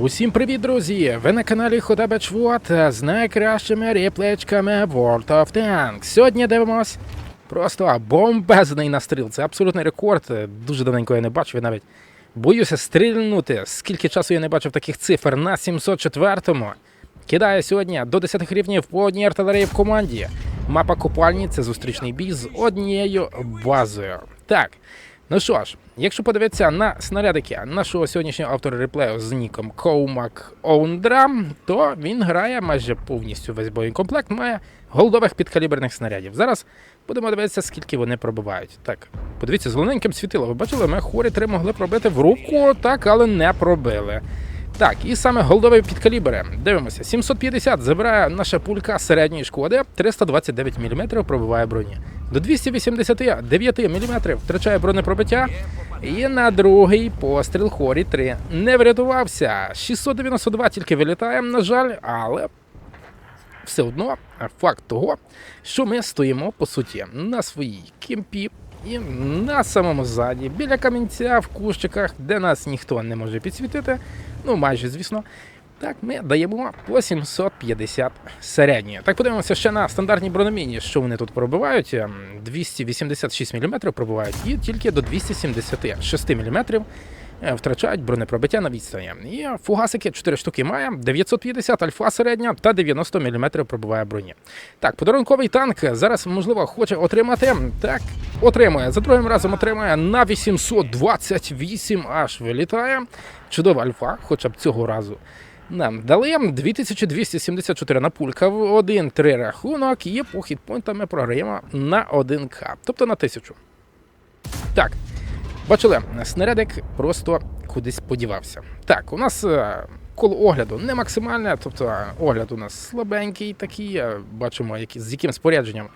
Усім привіт, друзі! Ви на каналі Ходабечвот з найкращими реплечками World of Tanks. Сьогодні дивимось просто бомбезний настріл. Це абсолютний рекорд. Дуже давненько я не бачив. Я навіть боюся стрільнути. Скільки часу я не бачив таких цифр на 704-му. Кидає сьогодні до 10 рівнів по одній артилерії в команді. Мапа купальні це зустрічний бій з однією базою. Так. Ну що ж, якщо подивитися на снарядики нашого сьогоднішнього автора реплею з ніком Коумак Оундра, то він грає майже повністю весь боєкомплект, має голдових підкаліберних снарядів. Зараз будемо дивитися, скільки вони пробивають. Так, подивіться, з зелененьким світило. Ви бачили, ми хорі три могли пробити в руку, так, але не пробили. Так, і саме голдові підкалібри. Дивимося, 750 забирає наша пулька середньої шкоди, 329 мм пробиває броні. До 289 мм втрачає бронепробиття. І на другий постріл хорі 3 не врятувався. 692 тільки вилітає, на жаль, але все одно факт того, що ми стоїмо по суті на своїй кемпі і на самому ззаді, біля камінця в кущиках, де нас ніхто не може підсвітити. Ну, майже, звісно. Так, ми даємо по 750 середньої. Так подивимося ще на стандартній бронеміні, що вони тут пробивають. Ем, 286 мм пробивають і тільки до 276 мм втрачають бронепробиття на відстані. І фугасики 4 штуки має, 950 альфа середня та 90 мм пробиває броні. Так, подарунковий танк зараз, можливо, хоче отримати. Так, отримує. За другим разом отримує на 828 аж вилітає. Чудова альфа, хоча б цього разу. Нам дали 2274 на пулька в 1-3 рахунок і по хітпойнтам програємо на 1К, тобто на 1000. Так, бачили, снарядик просто кудись подівався. Так, у нас е, коло огляду не максимальне, тобто е, огляд у нас слабенький такий, е, бачимо, які, з яким спорядженням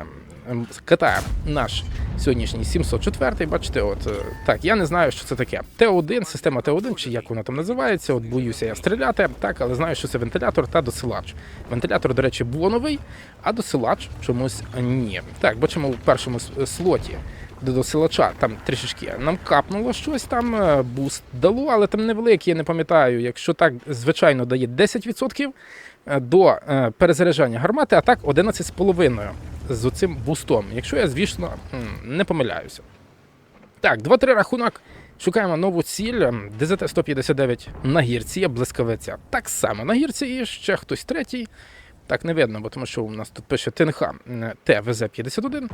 ем, ем, катає наш сьогоднішній 704 Бачите, от так, я не знаю, що це таке. Т1, система Т1, чи як вона там називається. От боюся я стріляти, так, але знаю, що це вентилятор та досилач. Вентилятор, до речі, було новий, а досилач чомусь ні. Так, бачимо у першому слоті. До досилача там трішечки нам капнуло щось там, е, буст дало, але там невеликий, я не пам'ятаю. Якщо так, звичайно, дає 10% е, до е, перезаряджання гармати, а так 11,5% з оцим бустом. Якщо я, звісно, не помиляюся. Так, 2-3 рахунок. Шукаємо нову ціль. ем, ДЗТ-159 на гірці, є блискавиця. Так само на гірці і ще хтось третій. Так не видно, бо тому що у нас тут пише ТНХ ТВЗ-51.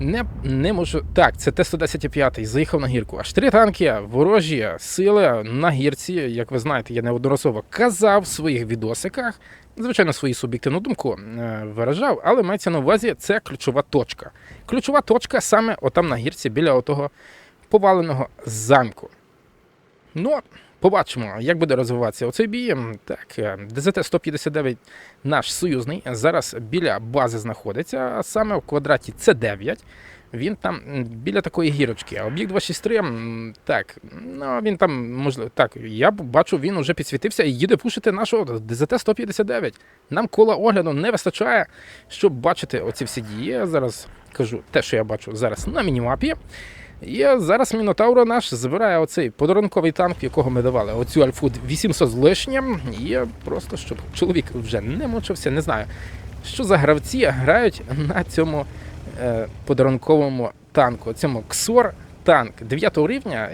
Не, не можу. Так, це Т-110-5, заїхав на гірку. Аж три танки, ворожі сили на гірці. Як ви знаєте, я неодноразово казав в своїх відосиках. Звичайно, свою суб'єктивну думку е, виражав, але мається на увазі це ключова точка. Ключова точка саме отам на гірці біля отого поваленого замку. Ну, побачимо, як буде розвиватися оцей бій. Так, е, ДЗТ-159 наш союзний зараз біля бази знаходиться, а саме в квадраті С9. Він там біля такої гірочки. А об'єкт 263, м, так, ну він там можливо. Так, я бачу, він уже підсвітився і їде пушити нашого ДЗТ-159. Нам кола огляду не вистачає, щоб бачити оці всі дії. Я зараз кажу те, що я бачу зараз на мінімапі. І зараз Мінотавро наш забирає оцей подарунковий танк, якого ми давали, оцю альфу 800 з лишнім. І просто щоб чоловік вже не мучився, не знаю, що за гравці грають на цьому е, подарунковому танку, цьому Ксор танк 9 рівня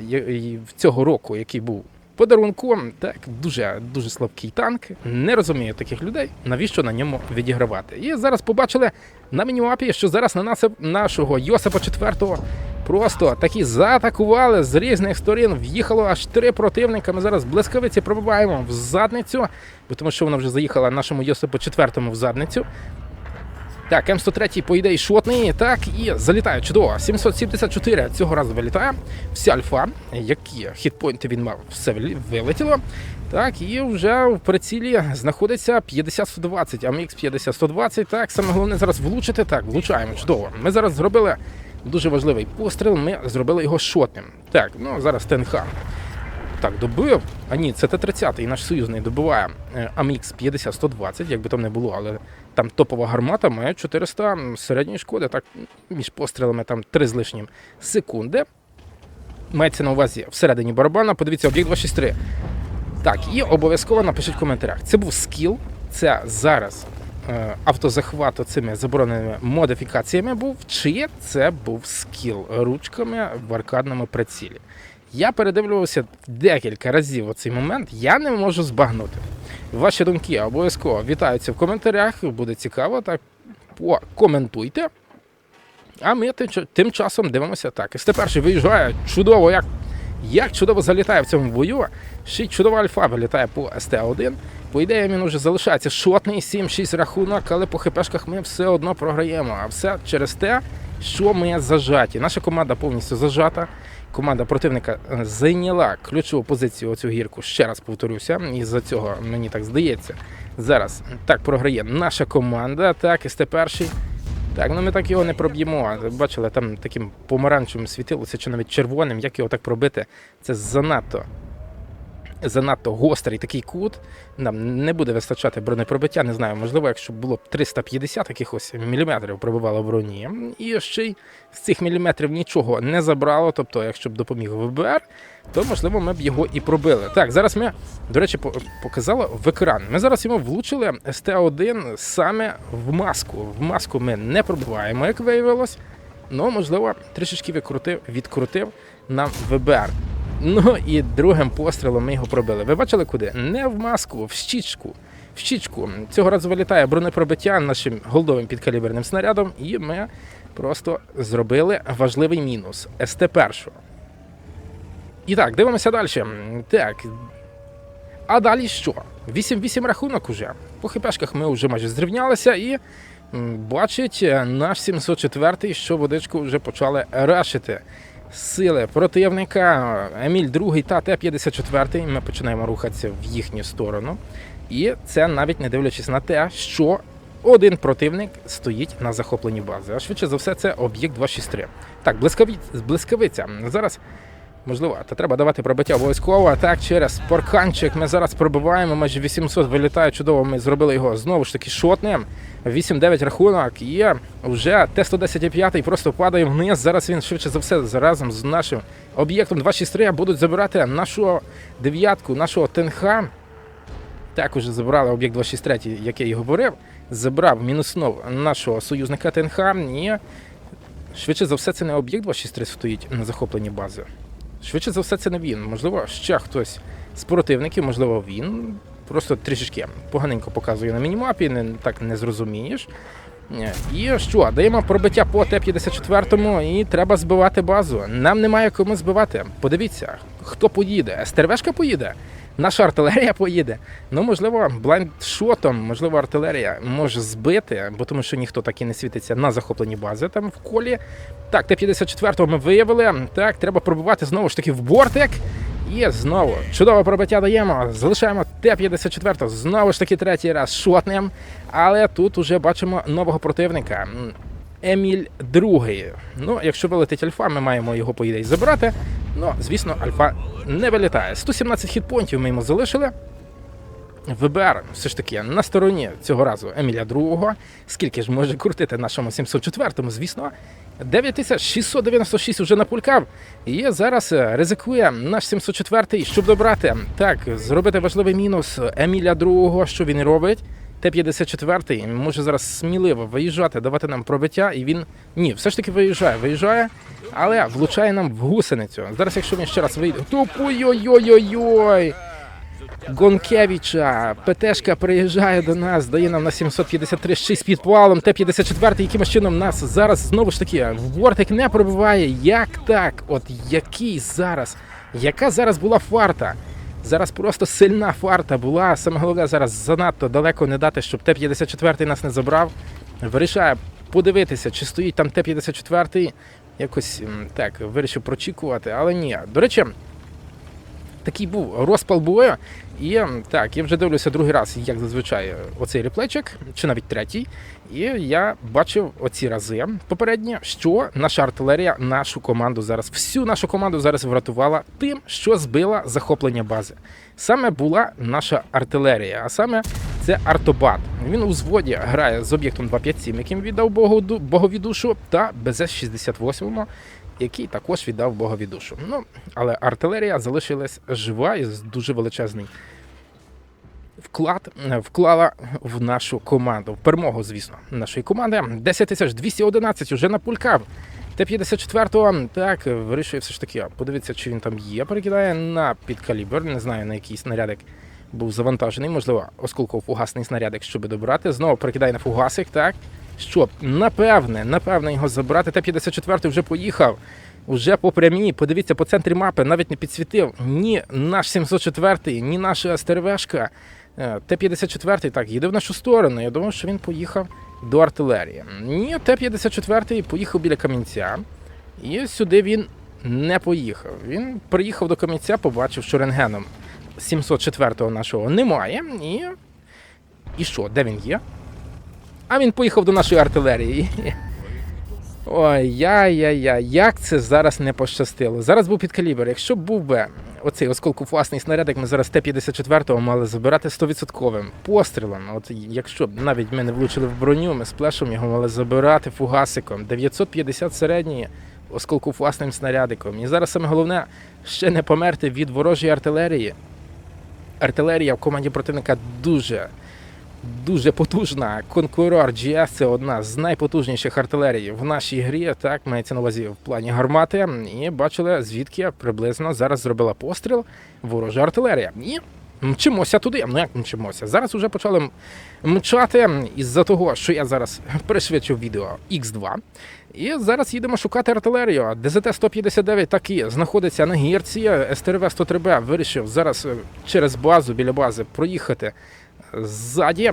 цього року, який був подарунком, так дуже дуже слабкий танк. Не розумію таких людей, навіщо на ньому відігравати. І зараз побачили на мінімапі, що зараз на нас нашого Йосипа IV Просто такі заатакували з різних сторін. В'їхало аж три противника. Ми зараз блискавиці пробиваємо в задницю, бо тому що вона вже заїхала нашому Йосипу четвертому в задницю. Так, М103 по ідеї шотний. Так, і залітає чудово. 774 цього разу вилітає. Вся альфа, які хітпойнти він мав, все вилетіло. Так, і вже в прицілі знаходиться 50-120, АМХ 50-120. Так, саме головне зараз влучити. Так, влучаємо, чудово. Ми зараз зробили дуже важливий постріл, ми зробили його шотним. Так, ну зараз ТНХ. Так, добив. А ні, це Т-30, і наш союзний добиває е, АМХ 50-120, як би там не було, але там топова гармата має 400 середньої шкоди, так, між пострілами там 3 з лишнім секунди. Мається на увазі всередині барабана. Подивіться, об'єкт 263. Так, і обов'язково напишіть в коментарях. Це був скіл, це зараз е, автозахват цими забороненими модифікаціями був, чи це був скіл ручками в аркадному прицілі. Я передивлювався декілька разів у цей момент, я не можу збагнути. Ваші думки обов'язково вітаються в коментарях, буде цікаво, так покоментуйте. А ми тим, тим часом дивимося так. СТ-1 виїжджає чудово, як, як чудово залітає в цьому бою. Ще й чудова альфа вилітає по СТ-1. По ідеї він уже залишається шотний 7-6 рахунок, але по хпшках ми все одно програємо. А все через те, що ми зажаті. Наша команда повністю зажата. Команда противника е, зайняла ключову позицію оцю гірку. Ще раз повторюся, і за цього мені так здається. Зараз так програє наша команда. Так, СТ-1. Так, ну ми так його не проб'ємо. Бачили, там таким помаранчевим світилося, чи навіть червоним. Як його так пробити? Це занадто. Занадто гострий такий кут. Нам не буде вистачати бронепробиття. Не знаю, можливо, якщо було б 350 якихось міліметрів пробивало броні. І ще й з цих міліметрів нічого не забрало. Тобто, якщо б допоміг ВБР, то можливо ми б його і пробили. Так, зараз ми, до речі, по- показало в екран. Ми зараз йому влучили СТ-1 саме в маску. В маску ми не пробиваємо, як виявилось. Ну, можливо, трішечки відкрутив, відкрутив нам ВБР. Ну і другим пострілом ми його пробили. Ви бачили куди? Не в маску, в щічку. В щічку. Цього разу вилітає бронепробиття нашим голдовим підкаліберним снарядом, і ми просто зробили важливий мінус СТ-1. І так, дивимося далі. Так. А далі що? 8-8 рахунок уже. По хпшках ми вже майже зрівнялися і бачить е, наш 704 що водичку вже почали рашити. Сили противника Еміль 2 та Т-54. Ми починаємо рухатися в їхню сторону. І це навіть не дивлячись на те, що один противник стоїть на захопленні бази. А швидше за все, це об'єкт 263. Так, блискавиця. Зараз Можливо, та треба давати пробиття обов'язково. Так, через парканчик ми зараз пробиваємо. Майже 800 вилітає чудово. Ми зробили його знову ж таки шотним. 8-9 рахунок. І вже Т-110-5 просто падає вниз. Зараз він швидше за все разом з нашим об'єктом 263 будуть забирати нашу дев'ятку, нашого ТНХ. Так, уже забрали об'єкт 263, як я говорив. Забрав, мінуснув нашого союзника ТНХ. І швидше за все, це не об'єкт 263 стоїть на захопленні бази. Швидше за все, це не він. Можливо, ще хтось з противників, можливо, він. Просто трішечки поганенько показує на мінімапі, не, так не зрозумієш. Е, І що, даємо пробиття по Т-54 і треба збивати базу. Нам немає кому збивати. Подивіться, хто поїде. СТРВшка поїде, наша артилерія поїде. Ну, можливо, блайндшотом, можливо, артилерія може збити, бо тому що ніхто так і не світиться на захопленій базі там в колі. Так, Т-54-го ми виявили. Так, треба пробивати знову ж таки в бортик. І знову чудове пробиття даємо. Залишаємо Т-54. Знову ж таки третій раз шотнем. Але тут уже бачимо нового противника. Еміль другий. Ну, якщо вилетить альфа, ми маємо його по ідеї забрати. Ну, звісно, альфа не вилітає. 117 хітпонтів ми йому залишили. ВБР все ж таки на стороні цього разу Еміля другого. Скільки ж може крутити нашому 704-му, звісно. 9696 вже напулькав. І зараз е, ризикує наш 704-й, щоб добрати. Так, зробити важливий мінус Еміля другого, що він робить. Т-54 може зараз сміливо виїжджати, давати нам пробиття, і він ні, все ж таки виїжджає, виїжджає, але влучає нам в гусеницю. Зараз, якщо він ще раз вийде, ой-ой-ой-ой-ой! Гонкевича, ПТшка приїжджає до нас, дає нам на 753 ще й з підпалом. Т-54 якимось чином нас зараз знову ж таки в бортик не пробиває. Як так? От який зараз? Яка зараз була фарта? Зараз просто сильна фарта була. Саме головне зараз занадто далеко не дати, щоб Т-54 нас не забрав. Вирішає подивитися, чи стоїть там Т-54. Якось так вирішив прочікувати, але ні. До речі, такий був розпал бою. І так, я вже дивлюся другий раз, як зазвичай, оцей реплечик, чи навіть третій. І я бачив оці рази попередні, що наша артилерія нашу команду зараз, всю нашу команду зараз врятувала тим, що збила захоплення бази. Саме була наша артилерія, а саме це артобат. Він у зводі грає з об'єктом 257, яким віддав Богу богові душу, та БЗ-68, який також віддав Богові душу. Ну, але артилерія залишилась жива і дуже величезний вклад е, вклала в нашу команду. В перемогу, звісно, нашої команди. 10 тисяч 211 уже напулькав. Т-54 так вирішує все ж таки. Подивіться, чи він там є. Перекидає на підкалібр. Не знаю на який снарядик був завантажений. Можливо, осколково-фугасний снарядик, щоб добрати. Знову перекидає на фугасик. Так щоб напевне, напевне його забрати. Т-54 вже поїхав. Уже по прямій, подивіться по центрі мапи, навіть не підсвітив ні наш 704, ні наша СТРВшка. Е, Т-54 так їде в нашу сторону. Я думав, що він поїхав до артилерії. Ні, Т-54 поїхав біля камінця, і сюди він не поїхав. Він приїхав до камінця, побачив, що рентгеном 704-го нашого немає. І. І що, де він є? А він поїхав до нашої артилерії. Ой, яй-яй-яй, як це зараз не пощастило. Зараз був підкалібр. Якщо був би оцей осколкофугасний снарядик, ми зараз Т-54 мали забирати 100% пострілом. От якщо б навіть ми не влучили в броню, ми з плешом його мали забирати фугасиком. 950 середньої осколкофугасним снарядиком. І зараз саме головне ще не померти від ворожої артилерії. Артилерія в команді противника дуже дуже потужна. Конкурор GS це одна з найпотужніших артилерій в нашій грі. Так мається на увазі в плані гармати. І бачили, звідки приблизно зараз зробила постріл ворожа артилерія. І мчимося туди. Ну як мчимося? Зараз вже почали мчати із-за того, що я зараз пришвидшив відео X2. І зараз їдемо шукати артилерію. ДЗТ-159 таки знаходиться на гірці. СТРВ-103Б вирішив зараз е, через базу біля бази проїхати ззаді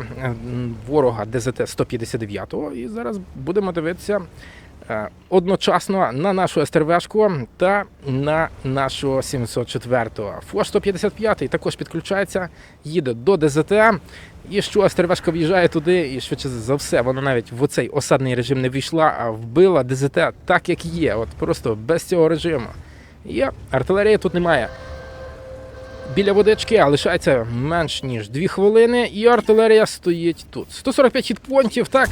ворога ДЗТ-159 і зараз будемо дивитися е, одночасно на нашу СТРВшку та на нашого 704-го. Фош 155 також підключається, їде до ДЗТ. І що СТРВшка в'їжджає туди, і швидше за все, вона навіть в оцей осадний режим не війшла, а вбила ДЗТ так, як є. От просто без цього режиму. І артилерії тут немає біля водички, лишається менш ніж 2 хвилини, і артилерія стоїть тут. 145 хітпонтів, так.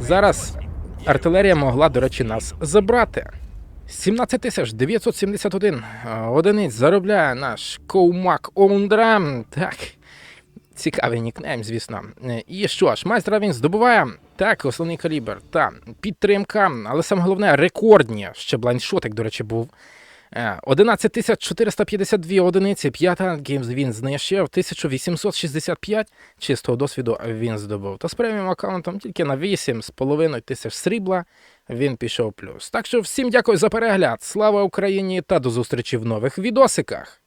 Зараз артилерія могла, до речі, нас забрати. 17 тисяч 971 одиниць заробляє наш Коумак Оундра. Так. Цікавий нікнейм, звісно. І що ж, майстра він здобуває так, основний калібр та підтримка, але саме головне рекордні. Ще блайншотик, до речі, був. Е, 11 452 одиниці, п'ята геймс він знищив, 1865 чистого досвіду він здобув. Та з преміум аккаунтом тільки на 8,5 тисяч срібла він пішов плюс. Так що всім дякую за перегляд. Слава Україні та до зустрічі в нових відосиках.